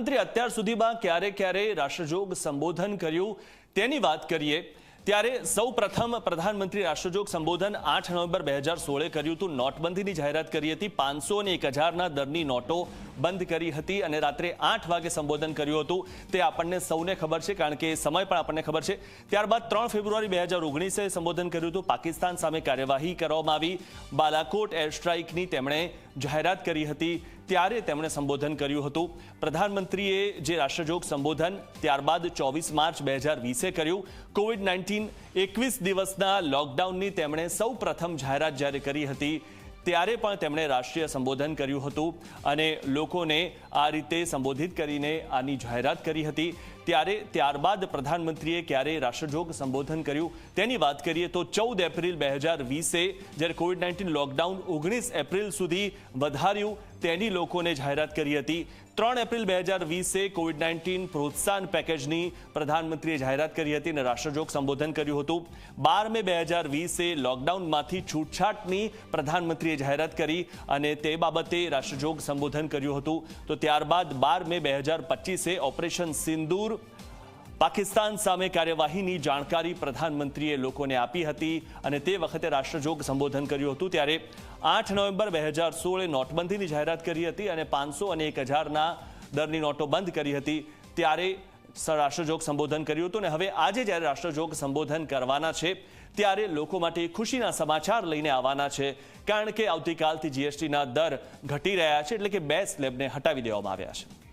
પ્રધાનમંત્રી અત્યાર સુધીમાં ક્યારે ક્યારે રાષ્ટ્રજોગ સંબોધન કર્યું તેની વાત કરીએ, ત્યારે સૌ પ્રથમ પ્રધાનમંત્રી રાષ્ટ્રજોગ સંબોધન આઠ નવેમ્બર બે હજાર સોળે કર્યું હતું. નોટબંધીની જાહેરાત કરી હતી. પાંચસો અને એક હજારના દરની નોટો બંધ કરી હતી અને રાત્રે આઠ વાગે સંબોધન કર્યું હતું. તે આપણને સૌને ખબર છે, કારણ કે સમય પણ આપણને ખબર છે. ત્યારબાદ ત્રણ ફેબ્રુઆરી બે હજાર ઓગણીસે સંબોધન કર્યું હતું. પાકિસ્તાન સામે કાર્યવાહી કરવામાં આવી. બાલાકોટ એર સ્ટ્રાઇકની તેમણે જાહેરાત કરી હતી, ત્યારે તેમણે સંબોધન કર્યું હતું. પ્રધાનમંત્રીએ જે રાષ્ટ્રજોગ સંબોધન ત્યારબાદ ચોવીસ માર્ચ બે હજાર વીસે કર્યું. કોવિડ નાઇન્ટીન એકવીસ દિવસના લોકડાઉનની તેમણે સૌ જાહેરાત જ્યારે કરી હતી, ત્યારે પણ તેમણે રાષ્ટ્રીય સંબોધન કર્યું હતું અને લોકોને આ રીતે સંબોધિત કરીને આની જાહેરાત કરી હતી. ત્યારે ત્યારબાદ પ્રધાનમંત્રીએ ક્યારે રાષ્ટ્રજોગ સંબોધન કર્યું? તેની વાત કરીએ તો ચૌદ એપ્રિલ બે હજાર વીસે, જ્યારે કોવિડ નાઇન્ટીન લોકડાઉન ઓગણીસ એપ્રિલ સુધી વધાર્યું, તેની લોકોને જાહેરાત કરી હતી. ત્રણ એપ્રિલ બે હજાર વીસે કોવિડ નાઇન્ટીન પ્રોત્સાહન પેકેજની પ્રધાનમંત્રીએ જાહેરાત કરી હતી અને રાષ્ટ્રજોગ સંબોધન કર્યું હતું. બાર મે બે હજાર વીસે લોકડાઉનમાંથી છૂટછાટની પ્રધાનમંત્રીએ જાહેરાત કરી અને તે બાબતે રાષ્ટ્રજોગ સંબોધન કર્યું હતું. તો ત્યારબાદ બાર મે બે હજાર પચીસે ઓપરેશન સિંદૂર પાકિસ્તાન સામે કાર્યવાહીની જાણકારી પ્રધાનમંત્રીએ લોકોને આપી હતી અને તે વખતે રાષ્ટ્રજોગ સંબોધન કર્યું હતું ત્યારે આઠ નવેમ્બર બે હજાર સોળે નોટબંધીની જાહેરાત કરી હતી અને પાંચસો અને એક હજારના દરની નોટો બંધ કરી હતી ત્યારે રાષ્ટ્રજોગ સંબોધન કર્યું હતું અને હવે આજે જ્યારે રાષ્ટ્રજોગ સંબોધન કરવાના છે ત્યારે લોકો માટે ખુશીના સમાચાર લઈને આવવાના છે કારણ કે આવતીકાલથી જીએસટીના દર ઘટી રહ્યા છે એટલે કે બે સ્લેબને હટાવી દેવામાં આવ્યા છે.